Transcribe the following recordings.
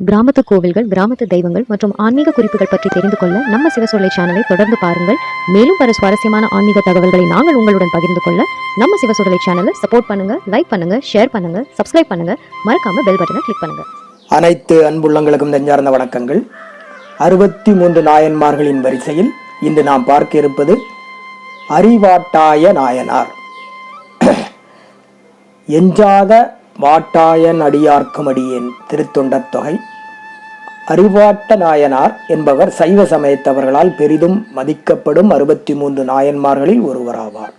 கிராமத்து கோவில்கள் கிராமத்து தெய்வங்கள் மற்றும் ஆன்மீக குறிப்புகள் பற்றி தெரிந்து கொள்ள நம்ம சிவசொல்லை சேனலை தொடர்ந்து பாருங்கள். மேலும் பல சுவாரஸ்யமான ஆன்மீக தகவல்களை நாங்கள் உங்களுடன் பகிர்ந்து கொள்ள நம்ம சிவசொல்லை சேனலை சப்போர்ட் பண்ணுங்க லைக் பண்ணுங்க ஷேர் பண்ணுங்க சப்ஸ்கிரைப் பண்ணுங்க. மறக்காம பெல் பட்டனை கிளிக் பண்ணுங்க. அனைத்து அன்புள்ளங்களுக்கும் நெஞ்சார்ந்த வணக்கங்கள். அறுபத்தி மூன்று நாயன்மார்களின் வரிசையில் இன்று நாம் பார்க்க இருப்பது அறிவாட்டாய நாயனார். எஞ்சாத வாட்டாயன் அடியார்க்குமடியேன் திருத்தொண்டத் தொகை. அறிவாட்ட நாயனார் என்பவர் சைவ சமயத்தவர்களால் பெரிதும் மதிக்கப்படும் அறுபத்தி மூன்று நாயன்மார்களில் ஒருவராவார்.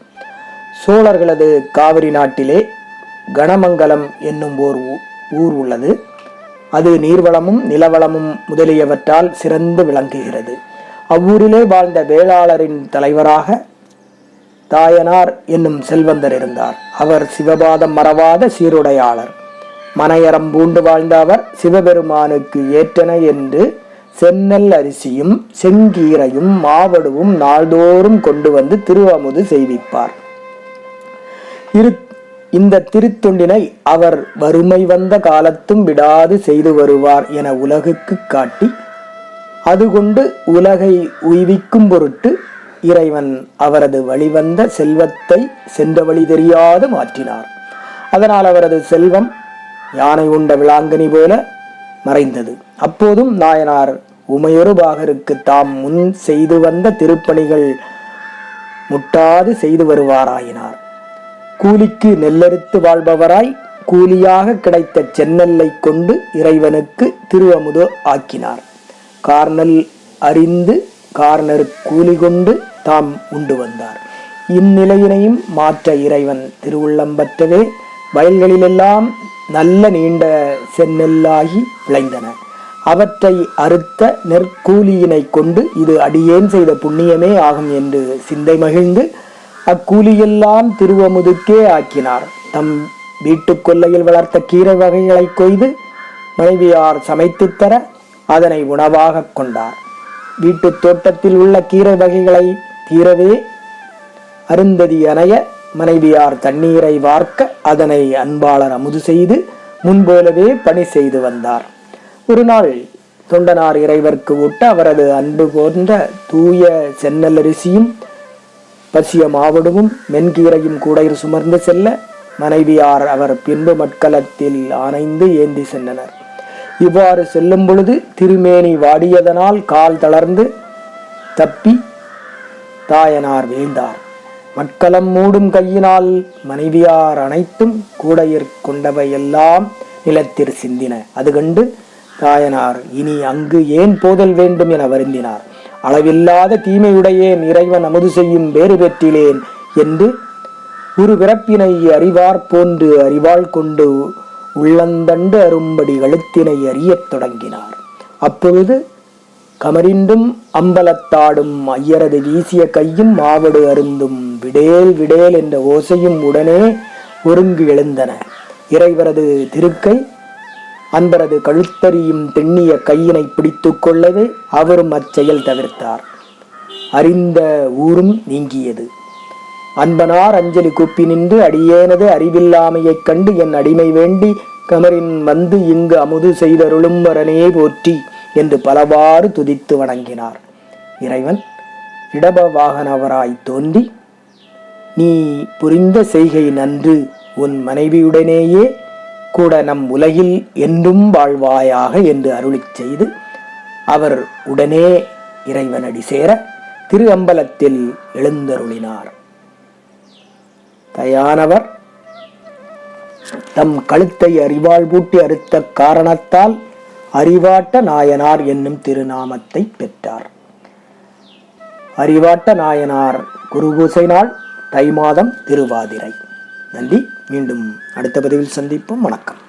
சோழர்களது காவிரி நாட்டிலே கணமங்கலம் என்னும் ஓர் ஊ- ஊர் உள்ளது. அது நீர்வளமும் நிலவளமும் முதலியவற்றால் சிறந்து விளங்குகிறது. அவ்வூரிலே வாழ்ந்த வேளாளரின் தலைவராக தாயனார் என்னும் செல்வந்தர் இருந்தார். அவர் சிவபாதம் மறவாத சீருடையாளர். மனையறம் பூண்டு வாழ்ந்த அவர் சிவபெருமானுக்கு ஏற்றன என்று செந்நெல் அரிசியும் செங்கீரையும் மாவடுவும் நாள்தோறும் கொண்டு வந்து திருவமுது செய்விப்பார். இரு இந்த திருத்தொண்டினை அவர் வறுமை வந்த காலத்தும் விடாது செய்து வருவார் என உலகுக்கு காட்டி அது கொண்டு உலகை உய்விக்கும் பொருட்டு இறைவன் அவரது வழிவந்த செல்வத்தை சென்ற வழி தெரியாது மாற்றினார். அதனால் அவரது செல்வம் யானை உண்ட விளாங்கனி போல மறைந்தது. அப்போதும் நாயனார் உமையொருபாகருக்கு தாம் முன் செய்து வந்த திருப்பணிகள் முட்டாது செய்து வருவாராயினார். கூலிக்கு நெல்லறுத்து வாழ்பவராய் கூலியாக கிடைத்த செந்நெல்லை கொண்டு இறைவனுக்கு திருவமுது ஆக்கினார். கார்னல் அறிந்து கார்னர் கூலி கொண்டு தாம் உண்டு வந்தார். இந்நிலையினையும் மாற்ற இறைவன் திருவுள்ளம்பற்றவே வயல்களிலெல்லாம் நல்ல நீண்ட செந்நெல்லாகி விளைந்தன. அவற்றை அறுத்த நெற்கூலியினை கொண்டு இது அடியேன் செய்த புண்ணியமே ஆகும் என்று சிந்தை மகிழ்ந்து அக்கூலியெல்லாம் திருவமுதுக்கே ஆக்கினார். தம் வீட்டுக் கொல்லையில் வளர்த்த கீரை வகைகளை கொய்து மனைவியார் சமைத்து தர அதனை உணவாகக் கொண்டார். வீட்டுத் தோட்டத்தில் உள்ள கீரை வகைகளை தீரவே அருந்ததி அணைய மனைவியார் தண்ணீரை வார்க்க அதனை அன்பாளர் அமுது செய்து முன்போலவே பணி செய்து வந்தார். ஒரு நாள் தொண்டனார் இறைவர்க்கு ஒட்ட அவரது அன்பு போன்ற தூய சென்னலரிசியும் பசிய மாவடுவும் மென்கீரையும் கூடையில் சுமர்ந்து செல்ல மனைவியார் அவர் பின்பு மட்கலத்தில் ஆனைந்து ஏந்தி சென்றனர். இவ்வாறு செல்லும் பொழுது திருமேனி வாடியதனால் கால் தளர்ந்து தப்பி தாயனார் வீழ்ந்தார். மட்கலம் மூடும் கையினால் மனைவியார் அனைத்தும் கூடையிற் கொண்டவையெல்லாம் நிலத்தில் சிந்தின. அது கண்டு தாயனார் இனி அங்கு ஏன் போதல் வேண்டும் என வருந்தினார்? அளவில்லாத தீமையுடையேன் இறைவன் அமுது செய்யும் வேறு பெற்றிலேன் என்று ஒரு பிறப்பினை அறிவார் போன்று அறிவாள் கொண்டு உள்ளந்தண்டு அரும்படி கழுத்தினை அறியத் தொடங்கினார். அப்பொழுது கமரிண்டும் அம்பலத்தாடும் ஐயரது வீசிய கையும் மாவடு அருந்தும் விடேல் விடேல் என்ற ஓசையும் உடனே ஒருங்கு எழுந்தன. இறைவரது திருக்கை அன்பரது கழுத்தறியும் திண்ணிய கையினை பிடித்துக் கொள்ளவே அவரும் அச்செயல் தவிர்த்தார். அறிந்த ஊரும் நீங்கியது. அன்பனார் அஞ்சலி கூப்பி நின்று அடியேனது அறிவில்லாமையைக் கண்டு என் அடிமை வேண்டி கமரின் வந்து இங்கு அமுது செய்தருளும் வரனே போற்றி. என்று பலவாறு துதித்து வணங்கினார். இறைவன் இடப வாகனவராய் தோன்றி நீ புரிந்த செய்கை நன்று உன் மனைவியுடனேயே கூட நம் உலகில் என்றும் வாழ்வாயாக என்று அருளிச் செய்து அவர் உடனே இறைவனடி சேர திரு அம்பலத்தில் எழுந்தருளினார். தயானவர் தம் கழுத்தை அறிவாள் பூட்டி அறுத்த காரணத்தால் அறிவாட்ட நாயனார் என்னும் திருநாமத்தை பெற்றார். அறிவாட்ட நாயனார் குருபூசை நாள் தை மாதம் திருவாதிரை. நன்றி. மீண்டும் அடுத்த பதிவில் சந்திப்போம். வணக்கம்.